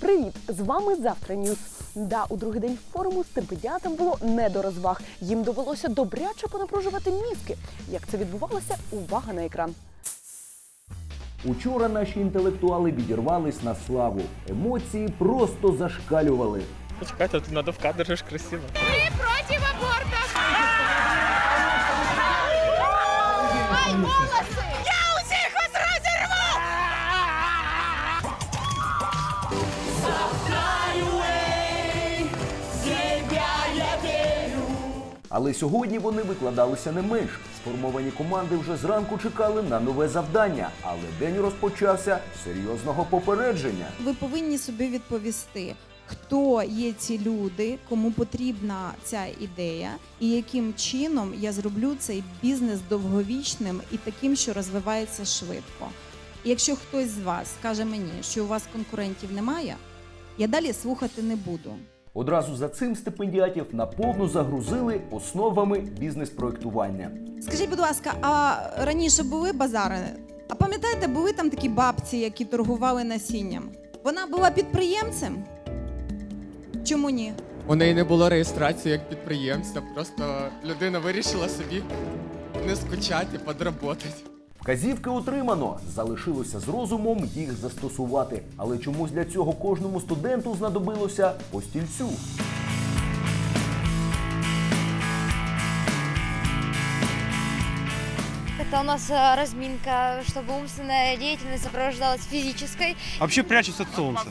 Привіт! З вами завтра Ньюс. Да, у другий день форуму стипендіатам було не до розваг. Їм довелося добряче понапружувати мізки. Як це відбувалося? Увага на екран. Учора наші інтелектуали відірвались на славу. Емоції просто зашкалювали. Почекай, тут надо в кадр же ж красиво. Але сьогодні вони викладалися не менш. Сформовані команди вже зранку чекали на нове завдання. Але день розпочався серйозного попередження. Ви повинні собі відповісти, хто є ці люди, кому потрібна ця ідея, і яким чином я зроблю цей бізнес довговічним і таким, що розвивається швидко. Якщо хтось з вас скаже мені, що у вас конкурентів немає, я далі слухати не буду. Одразу за цим стипендіатів наповну загрузили основами бізнес-проектування. Скажіть, будь ласка, а раніше були базари? А пам'ятаєте, були там такі бабці, які торгували насінням? Вона була підприємцем? Чому ні? У неї не було реєстрації як підприємця, просто людина вирішила собі не скучати, подработати. Вказівки отримано. Залишилося з розумом їх застосувати. Але чомусь для цього кожному студенту знадобилося по стільцю. Это у нас э, разминка, чтобы умственная деятельность сопровождалась физической. Вообще прячусь от солнца.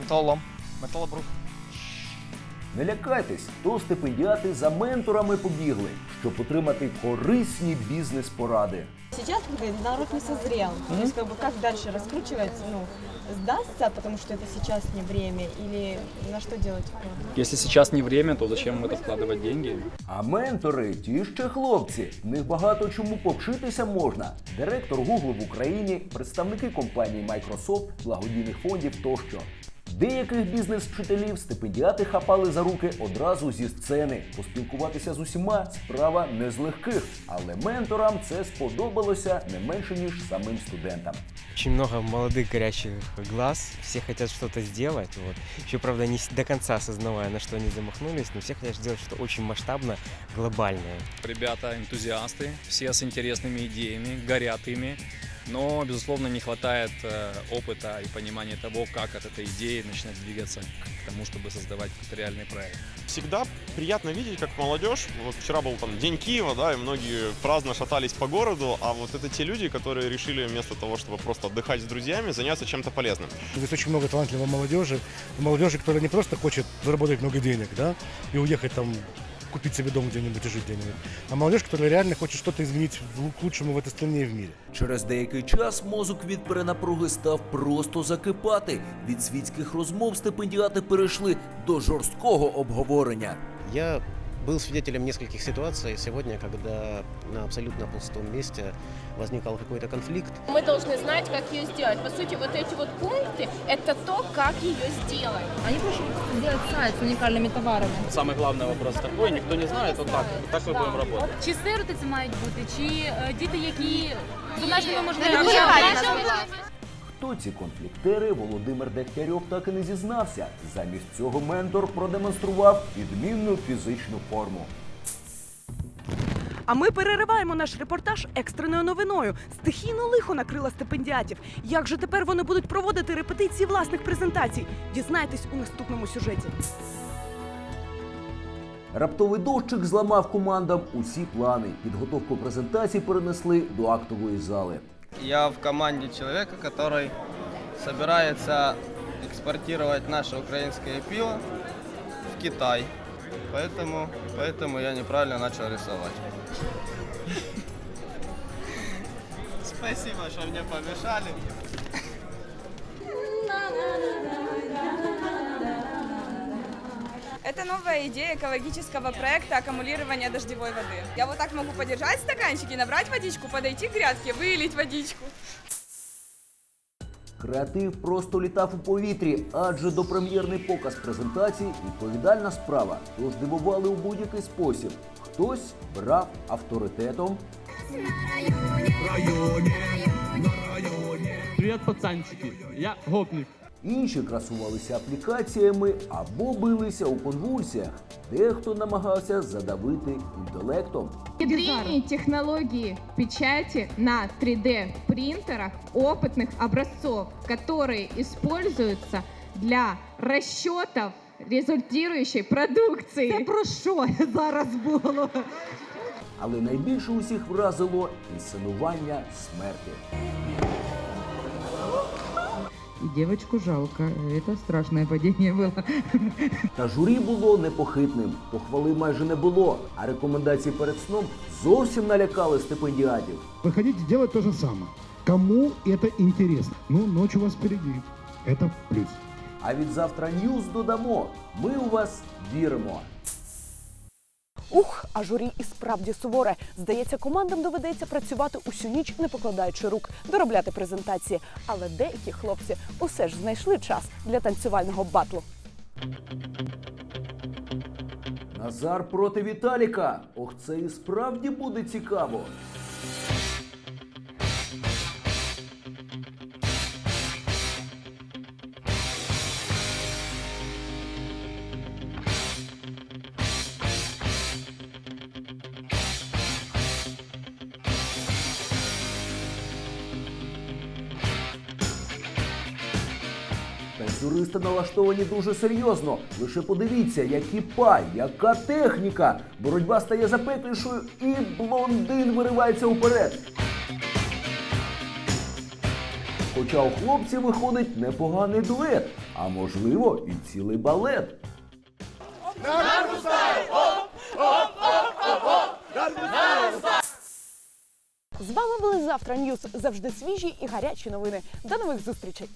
Металлолом. Металлобрух. Не лякайтесь, то стипендіати за менторами побігли, щоб отримати корисні бізнес-поради. Сейчас как бы, народ не созрел. То есть как бы как дальше раскручивать, ну, сдастся, потому что это сейчас не время, или на что делать упор? Если сейчас не время, то зачем в это вкладывать деньги? А ментори ті ще хлопці. В них багато чому повчитися можна. Директор Google в Україні, представники компанії Microsoft, благодійних фондів тощо. Деяких бізнес-вчителів стипендіати хапали за руки одразу зі сцени. Поспілкуватися з усіма справа не з легких, але менторам це сподобалося не менше ніж самим студентам. Очень много молодых горячих глаз, все хотят что-то сделать, вот. Еще, правда, не с- до конца осознавая, на что они замахнулись, но все хотят сделать что-то очень масштабно, глобальное. Ребята энтузиасты, все с интересными идеями, горят ими, но, безусловно, не хватает э, опыта и понимания того, как от этой идеи начинать двигаться к тому, чтобы создавать какой-то реальный проект. Всегда приятно видеть, как молодежь, вот вчера был там День Киева, да, и многие праздно шатались по городу, а вот это те люди, которые решили вместо того, чтобы просто отдыхать с друзьями, заняться чем-то полезным. Здесь очень много талантливой молодежи. Молодежи, которая не просто хочет заработать много денег, да, и уехать там купить себе дом где-нибудь и жить где-нибудь, а молодежь, которая реально хочет что-то изменить в- к лучшему в этой стране и в мире. Через деякий час мозок від перенапруги став просто закипати. Від світських розмов стипендіати перейшли до жорсткого обговорення. Я был свидетелем нескольких ситуаций сегодня, когда на абсолютно пустом месте возникал какой-то конфликт. Мы должны знать, как ее сделать. По сути, вот эти вот пункты – это то, как ее сделать. Они прошу сделать сайт с уникальными товарами. Самый главный вопрос такой, никто не знает, вот так, так мы будем работать. Чи сироти це мають бути, чи е, діти, які обмеженими Не можливостями? Хто ці конфліктери Володимир Дегтярьов так і не зізнався. Замість цього ментор продемонстрував відмінну фізичну форму. А ми перериваємо наш репортаж екстреною новиною. Стихійно лихо накрила стипендіатів. Як же тепер вони будуть проводити репетиції власних презентацій? Дізнайтесь у наступному сюжеті. Раптовий дощик зламав командам усі плани. Підготовку презентацій перенесли до актової зали. Я в команде человека, который собирается экспортировать наше украинское пиво в Китай. Поэтому, поэтому я неправильно начал рисовать. Спасибо, что мне помешали. Это новая идея экологического проекта аккумулирования дождевой воды. Я вот так могу подержать стаканчики, набрать водичку, подойти к грядке, вылить водичку. Креатив просто літав у повітрі, адже допрем'єрний показ презентацій відповідальна справа. Тож дивували у будь-який спосіб. Хтось брав авторитетом, Привет, пацанчики. Я гопник. інші красувалися аплікаціями або билися у конвульсіях. Дехто намагався задавити інтелектом. Внедрение технологии печати на 3D принтерах опытных образцов, которые используются для расчетов результирующей продукции. Це про що зараз було? Але найбільше усіх вразило інсценування смерті. И девочку жалко. Это страшное падение было. Та журі було непохитним, похвали майже не було, а рекомендації перед сном зовсім налякали стипендіатів. Вы хотите делать то же самое. Кому это интересно? Ну, ночь у вас впереди. Это плюс. А від завтра Ньюз додамо. Ми у вас віримо. Ух, а журі і справді суворе. Здається, командам доведеться працювати усю ніч, не покладаючи рук, доробляти презентації. Але деякі хлопці усе ж знайшли час для танцювального батлу. Назар проти Віталіка. Ох, це і справді буде цікаво. Танцюристи налаштовані дуже серйозно. Лише подивіться, які па, яка техніка. Боротьба стає запеклішою, і блондин виривається уперед. Хоча у хлопців виходить непоганий дует, а можливо і цілий балет. З вами були завтра Ньюс. Завжди свіжі і гарячі новини. До нових зустрічей.